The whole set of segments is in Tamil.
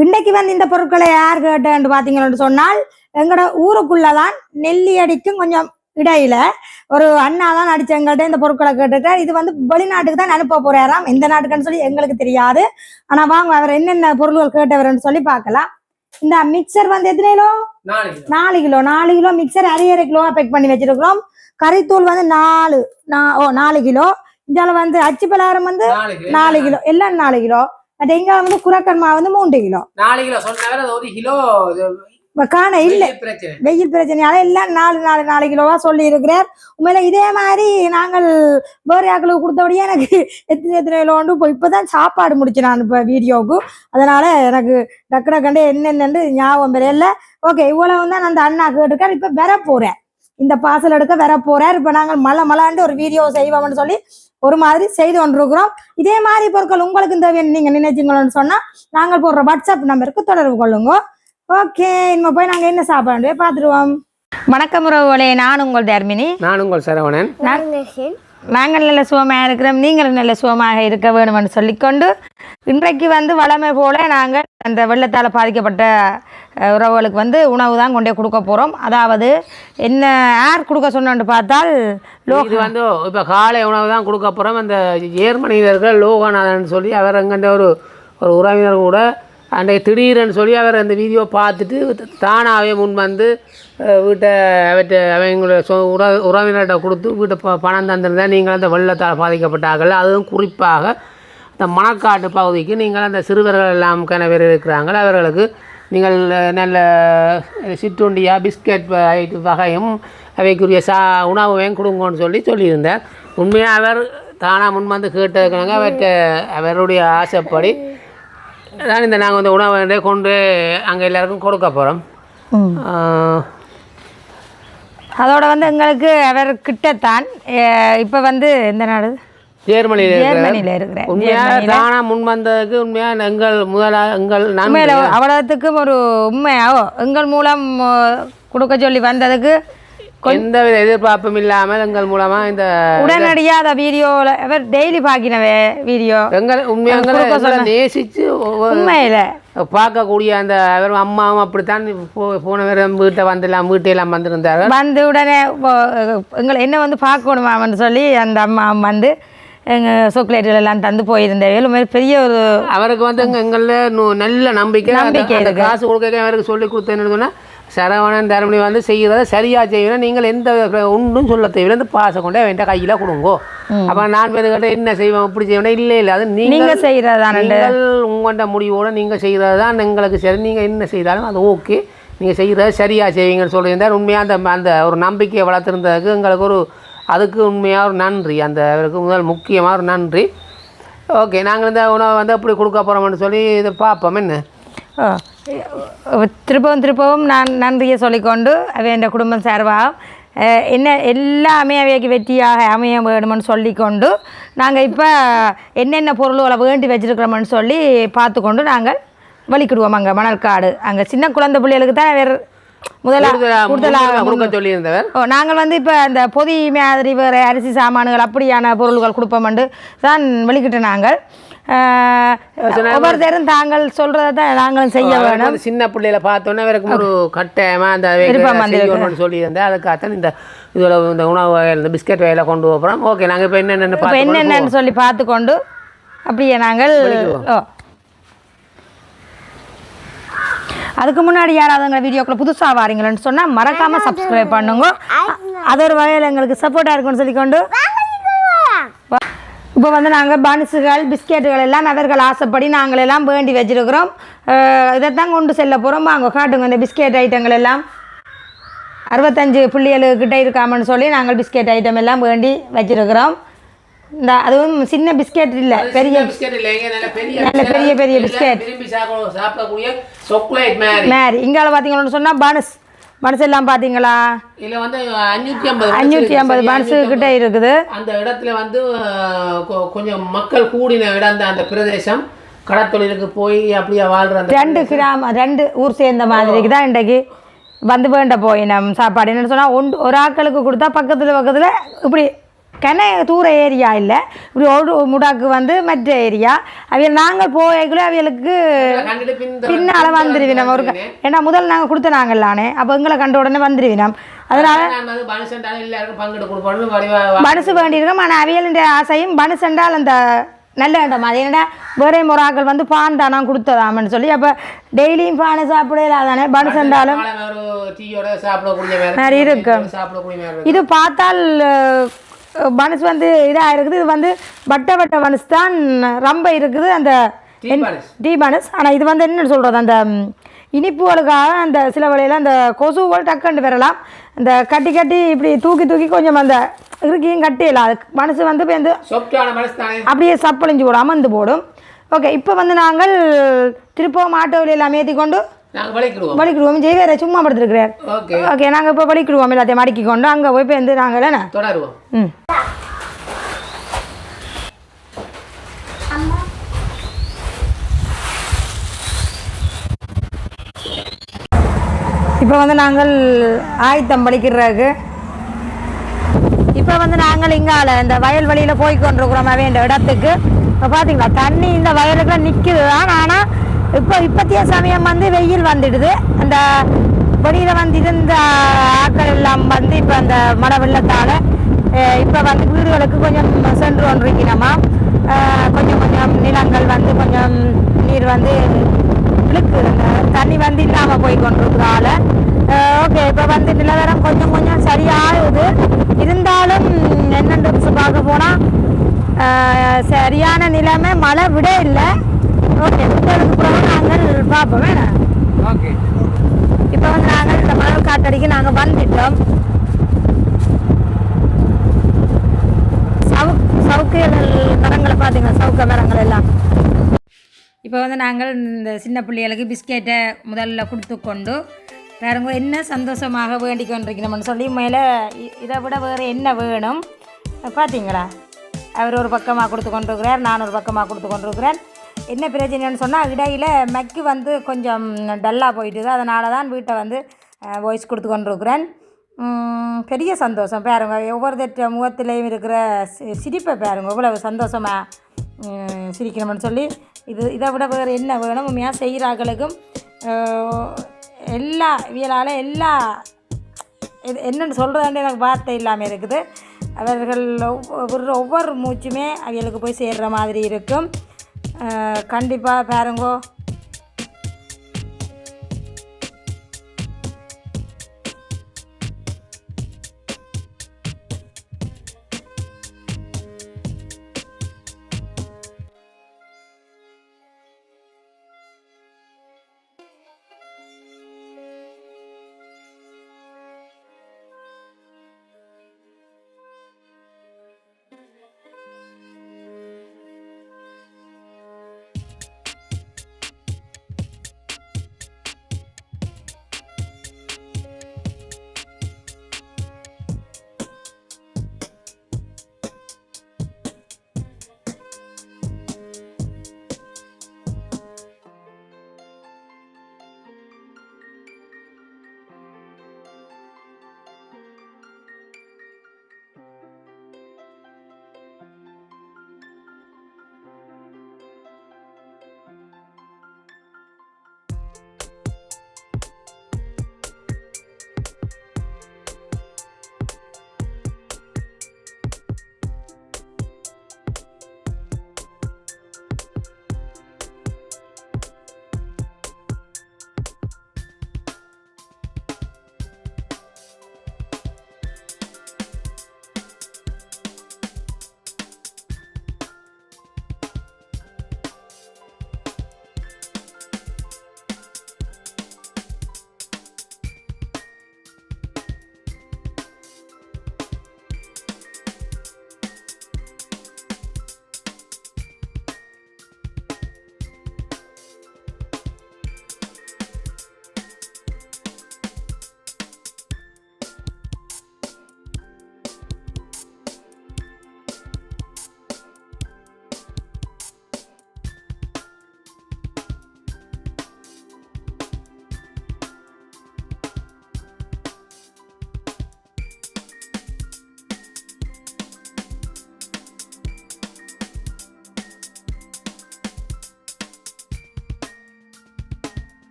இன்னைக்கு வந்து இந்த பொருட்களை யார் கேட்டேன்னு பார்த்தீங்கன்னு சொன்னால் எங்களோட ஊருக்குள்ளதான் நெல்லி அடிக்கும் கொஞ்சம் இடையில. ஒரு அண்ணா தான் அடிச்சு எங்கள்கிட்ட இந்த பொருட்களை கேட்டுருக்கார் இது வந்து வெளிநாட்டுக்கு தான் அனுப்ப போறாராம். எந்த நாட்டுக்குன்னு சொல்லி எங்களுக்கு தெரியாது. ஆனா வாங்க அவர் என்னென்ன பொருள்கள் கேட்டவர்னு சொல்லி பார்க்கலாம். இந்த மிக்சர் வந்து எத்தனை கிலோ? நாலு கிலோ. நாலு கிலோ. மிக்சர் அரை அரை கிலோவா பேக் பண்ணி வச்சிருக்கிறோம். கறித்தூள் வந்து நாலு நா- ஓ நாலு கிலோ. இந்தால வந்து அச்சு பலகாரம் வந்து நாலு கிலோ. எல்லாம் நாலு கிலோ. எங்க வந்து குரக்கன் மாவு வந்து மூன்று கிலோ. நாலு கிலோ சொன்னவர் ஒரு கிலோ காண இல்ல. வெயில் பிரச்சனையால எல்லாம் நாலு நாலு நாலு கிலோவா சொல்லி இருக்கிறார் உண்மையில இதே மாதிரி நாங்கள் வேற யாக்களுக்கு கொடுத்தபடியே எனக்கு எத்தனை எத்தனை கிலோண்டு இப்போ இப்பதான் சாப்பாடு முடிச்சு நான் இப்போ வீடியோவுக்கு. அதனால எனக்கு டக்கு டக்குண்டு என்னென்னு ஞாபகம் பெரியல ஓகே இவ்வளவு தான் அந்த அண்ணா கேட்டுக்கார் இப்ப வர போறேன் இந்த பார்சல் எடுக்க வர போறார் இப்ப நாங்கள் மலை மலாண்டு ஒரு வீடியோ செய்வோம்னு சொல்லி ஒரு மாதிரி செய்து கொண்டிருக்கிறோம். இதே மாதிரி பொருட்கள் உங்களுக்கு இந்த நீங்க நினைச்சீங்களோன்னு சொன்னா நாங்கள் போடுற வாட்ஸ்அப் நம்பருக்கு தொடர்பு கொள்ளுங்க. ஓகே இனிமே போய் நாங்க என்ன சாப்பாடு பார்த்துருவோம். வணக்கம் உறவுகளே நான் உங்கள் தர்மினி நான் உங்கள் சரவணன். நாங்கள் நல்ல சுகமாக இருக்கிறோம் நீங்களும் நல்ல சுகமாக இருக்க வேணும்னு சொல்லிக்கொண்டு இன்றைக்கு வந்து வளமை போல நாங்கள் அந்த வெள்ளத்தால் பாதிக்கப்பட்ட உறவுகளுக்கு வந்து உணவு தான் கொண்டே கொடுக்க போகிறோம் அதாவது என்ன யார் கொடுக்க சொன்னோன்னு பார்த்தால் லோ இது வந்து இப்போ காலை உணவு தான் கொடுக்க போகிறோம் அந்த ஜேர்மனியர்கள் லோகநாதன் சொல்லி அவர் அங்கே ஒரு ஒரு உறவினர் கூட அன்றைய திடீர்னு சொல்லி அவர் அந்த வீடியோ பார்த்துட்டு தானாகவே முன் வந்து வீட்டை அவற்றை அவங்கள சொ உற உறவினர்கிட்ட கொடுத்து வீட்டை ப பணம் தந்திருந்தா நீங்கள் அந்த வெள்ளத்தால் பாதிக்கப்பட்டார்கள். அதுவும் குறிப்பாக அந்த மணக்காட்டு பகுதிக்கு நீங்கள் அந்த சிறுவர்கள் எல்லாம் கணவர் இருக்கிறாங்க அவர்களுக்கு நீங்கள் நல்ல சிற்றுண்டியா பிஸ்கட் வகையும் அவைக்குரிய சா உணவையும் கொடுங்கன்னு சொல்லி சொல்லியிருந்தார். உண்மையாக அவர் தானாக முன் வந்து கேட்டதுக்காக அவர்கிட்ட அவருடைய ஆசைப்படி தான் இந்த நாங்கள் இந்த உணவை கொண்டு அங்கே எல்லாருக்கும் கொடுக்க போகிறோம் அதோட வந்து எங்களுக்கு அவர் கிட்டத்தான் இப்போ வந்து இந்த நாடு? ஜெர்மனியில் இருக்கிற ஜெர்மனியில் இருக்கிறேன் உண்மையாக தானாக முன் வந்ததுக்கு உண்மையாக எங்கள் முதலா எங்கள் உண்மையில நன்மை அவ்வளோத்துக்கும் ஒரு உண்மையாவோ? எங்கள் மூலம் கொடுக்க சொல்லி வந்ததுக்கு எந்த வித எதிர்பார்ப்பும் இல்லாமல் எங்கள் மூலமாக இந்த உடனடியாக அந்த வீடியோவில் அவர் டெய்லி பார்க்கினவே வீடியோ. எங்கள் உண்மையாக நேசித்து உண்மையில். பார்க்கக்கூடிய அந்த அவர் அம்மாவும் அப்படித்தான் போன வாரம் வீட்டை வந்துலாம் வீட்டையெல்லாம் வந்திருந்தார்கள். வந்து உடனே எங்களை என்ன வந்து பார்க்கணுமான்னு சொல்லி அந்த அம்மா வந்து எங்கள் சாக்லேட்டுகள் எல்லாம் தந்து போயிருந்தேன். உண்மையில பெரிய ஒரு அவருக்கு வந்து எங்க எங்களில் நல்ல நம்பிக்கை. நம்பிக்கை. காசு கொடுக்க அவருக்கு சொல்லி கொடுத்தேன்னு சொன்னால் சரவணன் தரமணி வந்து செய்கிறத சரியாக செய்யணும் நீங்கள் எந்த ஒன்றும் சொல்ல தேவையில்லை. இந்த பாசை கொண்டே வேண்ட கையில் கொடுங்கோ. அப்போ நான் பேர் கேட்ட என்ன செய்வோம் இப்படி செய்யணும் இல்லை இல்லை. அது நீங்கள் செய்கிறது நீங்கள் உங்கள்கிட்ட முடிவோடு நீங்கள் செய்கிறது தான் எங்களுக்கு சரி. நீங்கள் என்ன செய்தாலும் அது ஓகே. நீங்கள் செய்கிறத சரியாக செய்வீங்கன்னு சொல்லியிருந்தார். உண்மையாக அந்த அந்த ஒரு நம்பிக்கையை வளர்த்துருந்ததுக்கு எங்களுக்கு ஒரு அதுக்கு உண்மையாக ஒரு நன்றி. அந்த அவருக்கு முதல் முக்கியமாக ஒரு நன்றி. ஓகே நாங்கள் இந்த உணவை வந்து அப்படி கொடுக்க போகிறோம்னு சொல்லி இதை பார்ப்போம். என்ன? திருப்பவும் திருப்பவும் நான் நன்றியை சொல்லிக்கொண்டு அவை என் குடும்பம் சார்பாக என்ன எல்லாமே அவைக்கு வெற்றியாக அமைய வேணும்னு சொல்லிக்கொண்டு நாங்கள் இப்போ என்னென்ன பொருள்களை வேண்டி வச்சிருக்கிறோம்னு சொல்லி பார்த்துக்கொண்டு நாங்கள் வலிக்கிடுவோம் அங்கே மணற்காடு அங்கே சின்ன குழந்தை பிள்ளைகளுக்கு தான் வேறு நாங்கள் வந்து இப்போ அந்த பொதி மாதிரி வேறு அரிசி சாமான்கள் அப்படியான பொருள்கள் கொடுப்போம்ண்டு. தான் வெளிக்கிட்டு நாங்கள். ஒவ்வொருத்தரும் தாங்கள் சொல்கிறத தான் நாங்களும் செய்ய வேணும். சின்ன பிள்ளையில பார்த்தோன்னே ஒரு கட்டாயமாக அந்த விருப்பம் சொல்லியிருந்தேன். அதுக்காகத்தான் இந்த இதில் இந்த உணவு வகைகள் இந்த பிஸ்கட் வகையில கொண்டு போகிறோம் ஓகே நாங்கள் இப்போ என்னென்னு என்னென்னு சொல்லி பார்த்துக்கொண்டு அப்படியே நாங்கள் ஓ அதுக்கு முன்னாடி யாராவது எங்கள் வீடியோக்குள்ள புதுசாக வாரீங்களன்னு சொன்னால் மறக்காமல் சப்ஸ்கிரைப் பண்ணுங்க. அது ஒரு வகையில் எங்களுக்கு சப்போர்ட்டாக இருக்கும்னு சொல்லிக்கொண்டு. இப்போ வந்து நாங்கள் பன்ஸுகள் பிஸ்கெட்டுகள் எல்லாம் அவர்கள் ஆசைப்படி நாங்கள் எல்லாம் வேண்டி வச்சிருக்கிறோம். இதைத்தான் கொண்டு செல்ல போகிறோம் வாங்க காட்டுங்க இந்த பிஸ்கெட் ஐட்டங்கள் எல்லாம். அறுபத்தஞ்சு புள்ளிகளுக்கிட்ட இருக்காமன்னு சொல்லி நாங்கள் பிஸ்கெட் ஐட்டம் எல்லாம் வேண்டி வச்சிருக்கிறோம். இந்த அதுவும் சின்ன பிஸ்கெட் இல்லை பெரிய பிஸ்கட் நல்ல பெரிய நல்ல பெரிய பெரிய பிஸ்கெட். விரும்பி சாப்பிட சாப்பிடக்கூடிய சாக்லேட் மாதிரி மேரி. இங்கால பார்த்தீங்கன்னு சொன்னால் பனஸ் பனஸ். எல்லாம் பார்த்தீங்களா இதில் வந்து அஞ்சூற்றி ஐம்பது ஐம்பது பனஸு கிட்ட இருக்குது. அந்த இடத்துல வந்து கொஞ்சம் மக்கள் கூடின இடம் அந்த பிரதேசம். கடத்தொழிலுக்கு போய் அப்படியே வாழ்ற அந்த ரெண்டு கிராம ரெண்டு ஊர் சேர்ந்த மாதிரிக்கு தான் இன்றைக்கு வந்து வேண்ட போய் நம்ம சாப்பாடு. என்னன்னு சொன்னால் ஒன்று ஒரு ஆட்களுக்கு கொடுத்தா பக்கத்தில் பக்கத்தில் இப்படி கன தூர ஏரியா இல்லை. இப்படி ஒரு முடாக்கு வந்து மற்ற ஏரியா. அவியல் நாங்கள் போய்க்குள்ள பின் பின்னால் வந்துருவினம். ஒரு ஏன்னா முதல் நாங்கள் கொடுத்த நாங்கள்லானே அப்போ எங்களை கண்ட உடனே வந்துருவினம். அதனால நான் பனுசு வேண்டியிருக்கோம். ஆனால் அவியலுடைய ஆசையும் பனுசென்றால் அந்த நல்ல இடம். அது என்னடா வேறே முறாக்கள் வந்து பான் தானா கொடுத்ததாமன்னு சொல்லி அப்போ டெய்லியும் பானை சாப்பிடல தானே டீயோட சாப்பிடக்கூடிய மாதிரி இருக்கும். இது பார்த்தால் பனுசு வந்து இதாக இருக்குது இது வந்து வட்ட வட்ட பனுசு தான் ரொம்ப இருக்குது. அந்த டீ பனுஸ். பனுஸ் ஆனால் இது வந்து என்ன சொல்கிறது அந்த இனிப்புகளுக்காக அந்த சில வழியில் அந்த கொசுகள் டக்குன்னு வரலாம். அந்த கட்டி கட்டி இப்படி தூக்கி தூக்கி கொஞ்சம் அந்த இருக்கையும் கட்டிடலாம். அது மனசு வந்து வந்து அப்படியே சப்பளிஞ்சு போடும் அமர்ந்து போடும். ஓகே இப்போ வந்து நாங்கள் திருப்பவும் ஆட்டோவில் எல்லாம் ஏற்றி கொண்டு வலிக்கிடுவோம். ஜெய்வேற சும்மா படுத்துருக்கிறார். ஓகே. ஓகே நாங்கள் இப்போ வலிக்கிடுவோம் எல்லாத்தையும் மடக்கி கொண்டு அங்கே போய் இப்போ வந்து நாங்கள் என்ன? தொடருவோம். ம். இப்போ வந்து நாங்கள் ஆயத்தம் பலிக்கிறதுக்கு. இப்போ வந்து நாங்கள் இங்கால இந்த வயல் வழியில் போய் கொண்டிருக்கிறோம் இந்த இடத்துக்கு. இப்போ பார்த்தீங்களா தண்ணி இந்த வயலுக்குலாம் நிற்குது தான் ஆனால் இப்போ இப்பத்திய சமயம் வந்து வெயில் வந்துடுது. அந்த வெளியில் வந்து இருந்த ஆட்கள் எல்லாம் வந்து இப்போ அந்த மழை வெள்ளத்தால் இப்போ வந்து வீடுகளுக்கு கொஞ்சம் சென்று கொண்டிருக்கணுமா கொஞ்சம் கொஞ்சம் நிலங்கள் வந்து கொஞ்சம் நீர் வந்து இழுக்கு அந்த தண்ணி வந்து இல்லாமல் போய் கொண்டிருக்கிறதால ஓகே இப்போ வந்து நிலவரம் கொஞ்சம் கொஞ்சம் சரியாகுது. இருந்தாலும் என்னென்று பார்க்க போனால் சரியான நிலைமை மழை விட இல்லை. ஓகே விட்டதுக்கு பிறகு நாங்கள் பார்ப்போம் வேணாம் ஓகே இப்போ வந்து நாங்கள் இந்த மணல் காட்டடிக்கு நாங்கள் வந்துட்டோம். சவு சவுக்குகள் மரங்களை பார்த்தீங்களா? சவுக்க மரங்கள் எல்லாம். இப்போ வந்து நாங்கள் இந்த சின்ன பிள்ளைகளுக்கு பிஸ்கெட்டை முதல்ல கொடுத்து கொண்டு வேறங்க என்ன சந்தோஷமாக வேண்டிக் கொண்டிருக்கணும்னு சொல்லி மேலே இதை விட வேறு என்ன வேணும்? பார்த்தீங்களா அவர் ஒரு பக்கமாக கொடுத்து கொண்டிருக்கிறார் நான் ஒரு பக்கமாக கொடுத்து கொண்டிருக்கிறேன். என்ன பிரச்சனைன்னு சொன்னால் இடையில் மெக்கு வந்து கொஞ்சம் டல்லாக போயிட்டுது. அதனால தான் வீட்டை வந்து வாய்ஸ் கொடுத்து கொண்டிருக்கிறேன். பெரிய சந்தோஷம். பாருங்க ஒவ்வொருத்தர் முகத்திலையும் இருக்கிற சி- சிரிப்பை பாருங்க. இவ்வளவு சந்தோஷமாக சிரிக்கணும்னு சொல்லி இது இதை விட வேறு என்ன வேணும்? உண்மையாக செய்கிறார்களுக்கும் எல்லா இவியலால் எல்லா இது என்னென்னு சொல்கிறதாண்டு எனக்கு வார்த்தை இல்லாமல் இருக்குது. அவர்கள் ஒவ்வொரு ஒவ்வொரு மூச்சுமே அவங்களுக்கு போய் சேர்கிற மாதிரி இருக்கும். கண்டிப்பாக பாருங்கோ.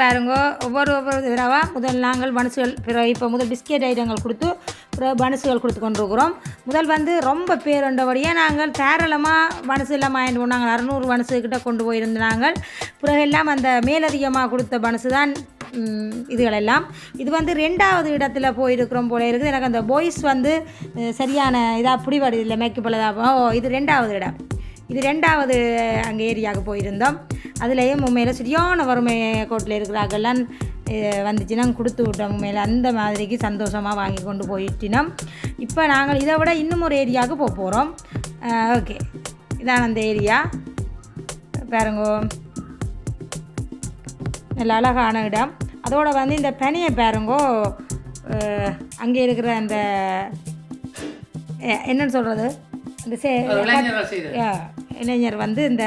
பாருங்க. ஒவ்வொரு ஒவ்வொரு தடவை முதல் நாங்கள் பனசுகள் பிறகு இப்போ முதல் பிஸ்கெட் ஐட்டங்கள் கொடுத்து பிறகு பனசுகள் கொடுத்து கொண்டிருக்கிறோம். முதல் வந்து ரொம்ப பேருண்டபடியாக நாங்கள் தாராளமாக பனசு எல்லாம் வாங்கிட்டு போனோம் நாங்கள் அறநூறு பனசு கிட்ட கொண்டு போயிருந்த நாங்கள் பிறகு எல்லாம் அந்த மேலதிகமாக கொடுத்த பனசு தான் இதுகளெல்லாம் இது வந்து ரெண்டாவது இடத்துல போயிருக்கிறோம் போல இருக்குது. எனக்கு அந்த பாய்ஸ் வந்து சரியான இதாக பிடிபடு இல்லை மேக்கப்பில் ஓ இது ரெண்டாவது இடம். இது ரெண்டாவது அங்கே ஏரியாவுக்கு போயிருந்தோம். அதுலேயும் உண்மையில் சரியான வறுமை கோட்டில் இருக்கிறாங்கெல்லாம் வந்துச்சுன்னா கொடுத்து விட்டோம். உண்மையில் அந்த மாதிரிக்கு சந்தோஷமாக வாங்கி கொண்டு போயிட்டினோம். இப்போ நாங்கள் இதை விட இன்னும் ஒரு ஏரியாவுக்கு போக போகிறோம் ஓகே. இதான் அந்த ஏரியா. பாருங்கோ. நல்ல அழகான இடம். அதோட வந்து இந்த பனியை பாருங்கோ. அங்கே இருக்கிற அந்த என்னன்னு சொல்கிறது இந்த சே இளைஞர் வந்து இந்த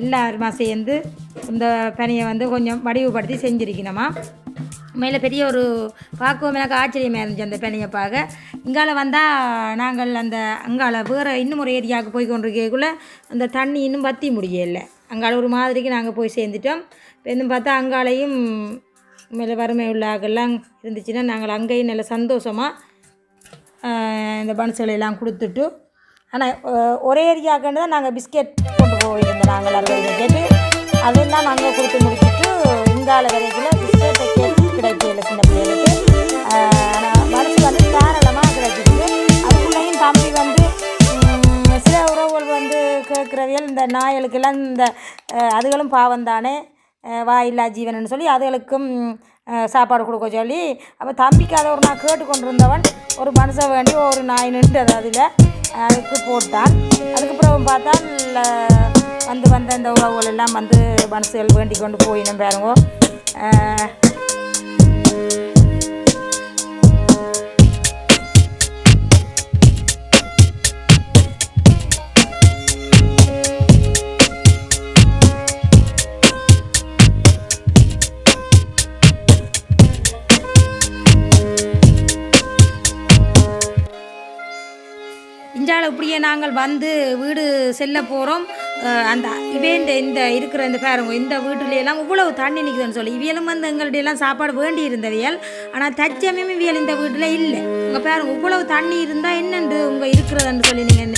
எல்லாருமா சேர்ந்து இந்த பனியை வந்து கொஞ்சம் வடிவுபடுத்தி செஞ்சுருக்கணுமா? மேலே பெரிய ஒரு பார்க்கவும் எனக்கு ஆச்சரியமாக இருந்துச்சு அந்த பணியை பார்க்க இங்கால வந்தால் நாங்கள் அந்த அங்கால வேறு இன்னும் ஒரு ஏரியாவுக்கு போய் கொண்டிருக்கக்குள்ளே அந்த தண்ணி இன்னும் பற்றி முடியலை. அங்கால ஒரு மாதிரிக்கு நாங்கள் போய் சேர்ந்துட்டோம். இன்னும் பார்த்தா அங்காலையும் மேலே வறுமை உள்ள இருந்துச்சுன்னா நாங்கள் அங்கேயும் நல்ல சந்தோஷமாக இந்த பன்ஸுகளை எல்லாம் கொடுத்துட்டு ஆனால் ஒரே ஏரியாவுக்கு தான் நாங்கள் பிஸ்கெட் கொண்டு போயிருந்தோம் நாங்கள் அறுபது கேட்டு. அதெல்லாம் நாங்கள் கொடுத்து முடிச்சுட்டு இங்கால வரைக்கும் பிஸ்கெட்டை கேட்டு கிடைக்கல சின்ன பிள்ளைகளுக்கு. ஆனால் மனசு வந்து தாராளமாக கிடைச்சிருக்கு. அதுக்குள்ளேயும் தம்பி வந்து சில உறவுகள் வந்து கேட்குறவியல் இந்த நாய்களுக்கெல்லாம் இந்த அதுகளும் பாவம் தானே வாயில்லா ஜீவனன்னு சொல்லி அதுகளுக்கும் சாப்பாடு கொடுக்க சொல்லி அப்போ தம்பிக்கு அதை ஒரு நான் கேட்டுக்கொண்டிருந்தவன் ஒரு மனுஷன் வேண்டி ஒரு நாய் நின்றது அதில். அதுக்கு போட்டான். அதுக்கப்புறம் பார்த்தா வந்து வந்த இந்த உறவுகள் எல்லாம் வந்து மனசுகள் வேண்டி கொண்டு போயினும் பாருங்க. நாங்கள் வந்து வீடு செல்ல போகிறோம் அந்த இவே இந்த இந்த இருக்கிற இந்த பேருங்க இந்த வீட்டுலையெல்லாம் இவ்வளவு தண்ணி நிற்குதுன்னு சொல்லி இவியலும் வந்து எங்கள்ட்ட எல்லாம் சாப்பாடு வேண்டி இருந்தவையால் ஆனால் தச்சமே இவியல் இந்த வீட்டில் இல்லை. உங்கள் பேருங்க இவ்வளவு தண்ணி இருந்தால் என்னென்று உங்கள் இருக்கிறதுன்னு சொல்லி நீங்கள்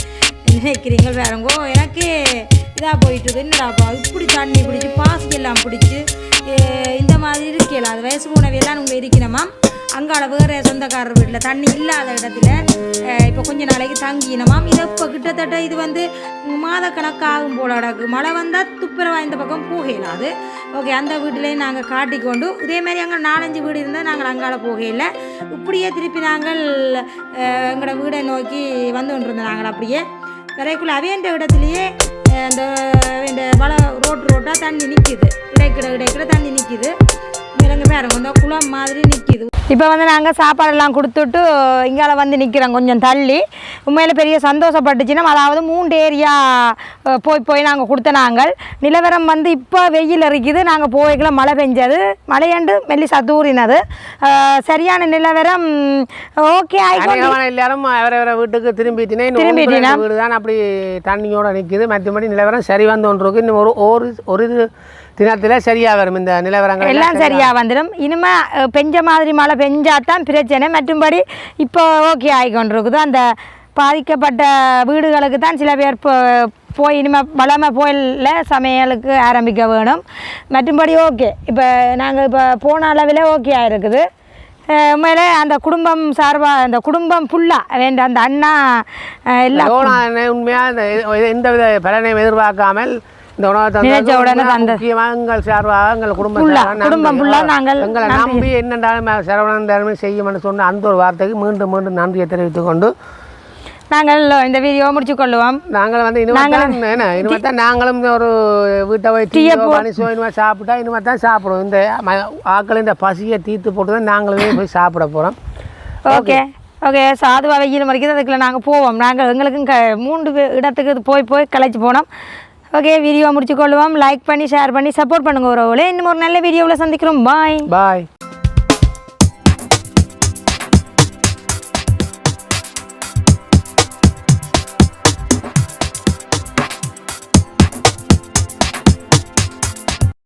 நினைக்கிறீங்க பேருங்கோ எனக்கே இதாக போயிட்டுது என்னடாப்பா இப்படி தண்ணி பிடிச்சி பாசி எல்லாம் பிடிச்சி இந்த மாதிரி இருக்கல அது வயசு போனவையெல்லாம் உங்கள் இருக்கணுமா? அங்கால வேறு சொந்தக்காரர் வீட்டில் தண்ணி இல்லாத இடத்துல இப்போ கொஞ்ச நாளைக்கு தங்கினமாம். இது இப்போ கிட்டத்தட்ட இது வந்து மாதக்கணக்காகும் போல கிடக்கு மழை வந்தால் துப்புரவா இந்த பக்கம் போகலாது ஓகே அந்த வீட்டிலையும் நாங்கள் காட்டிக்கொண்டு இதே மாதிரி அங்கே நாலஞ்சு வீடு இருந்தால் நாங்கள் அங்கால போகையில் இப்படியே திருப்பி நாங்கள் எங்களோட வீடை நோக்கி வந்து கொண்டிருந்தோம் நாங்கள் அப்படியே. விரைக்குள்ள அவேண்ட இடத்துலையே அந்த இந்த வள ரோட்டு ரோட்டாக தண்ணி நிற்கிது இடைக்கிட இடைக்கிட தண்ணி நிற்கிது இறங்க பாருங்க இந்த குளம் மாதிரி நிற்கிது இப்போ வந்து நாங்கள் சாப்பாடெல்லாம் கொடுத்துட்டு இங்கால வந்து நிற்கிறோம் கொஞ்சம் தள்ளி. உண்மையில் பெரிய சந்தோஷப்பட்டுச்சுன்னா அதாவது மூன்று ஏரியா போய் போய் நாங்கள் கொடுத்த நாங்கள். நிலவரம் வந்து இப்போ வெயில் இருக்குது நாங்கள் போய்க்குள்ள மழை பெஞ்சது. மழையண்டு மெல்லிசா தூறினது. அஹ், சரியான நிலவரம் ஓகே எல்லாரும் அவரவர வீட்டுக்கு திரும்பிட்டினே திரும்பிட்டினா? வீடு தான் அப்படி தண்ணியோட நிற்குது மற்றபடி நிலவரம் சரி வந்து ஒன்று இருக்கு இன்னும் ஒரு ஒரு ஒரு இது தினத்தில் சரியாக வரும் இந்த நிலவரங்கள் எல்லாம் சரியா வந்துடும் இனிமே பெஞ்ச மாதிரி மழை பெஞ்சாதான் பிரச்சனை. மற்றும்படி இப்போ ஓகே ஆகிக்கொண்டிருக்குது அந்த பாதிக்கப்பட்ட வீடுகளுக்கு தான் சில பேர் போய் இனிமே வளமை போயில சமையலுக்கு ஆரம்பிக்க வேணும். மற்றும்படி ஓகே இப்போ நாங்கள் இப்போ போன அளவில் ஓகே ஆயிருக்குது. அஹ், உண்மையிலே அந்த குடும்பம் சார்பாக அந்த குடும்பம் ஃபுல்லாக வேண்ட அந்த அண்ணா எல்லாம் உண்மையாக இந்த எந்த வித பலனையும் எதிர்பார்க்காமல் இந்த உணவை தந்தது. முக்கியமாக எங்கள் சார்பாக எங்கள் குடும்பம் குடும்பம் நாங்கள் எங்களை. நம்பி என்னென்றாலும் சரவணன் தர்மி செய்யும்னு சொன்ன அந்த ஒரு வார்த்தைக்கு மீண்டும் மீண்டும் நன்றியை தெரிவித்துக் கொண்டு நாங்கள் இந்த வீடியோ முடிச்சு கொள்ளுவோம். நாங்கள் வந்து இனிமேல் தான் என்ன இனிமேல் தான் நாங்களும் ஒரு வீட்டை போய் டீயை டீயோ பனிசோ இனிமேல் சாப்பிட்டா இனிமேல் தான் சாப்பிடுவோம். இந்த ஆட்கள் இந்த பசியை தீர்த்து போட்டு தான் நாங்களுமே போய் சாப்பிட போகிறோம் ஓகே. ஓகே சாதுவா வெயில் மறைக்குது அதுக்குள்ள நாங்கள் போவோம். நாங்கள் எங்களுக்கும் க மூன்று இடத்துக்கு போய் போய் கலைச்சு போனோம். ஓகே வீடியோ முடிச்சு கொள்ளுவோம் லைக் பண்ணி ஷேர் பண்ணி சப்போர்ட் பண்ணுங்கள் உறவுகளே. இன்னும் ஒரு நல்ல வீடியோவில் சந்திக்கிறோம். பாய் பாய்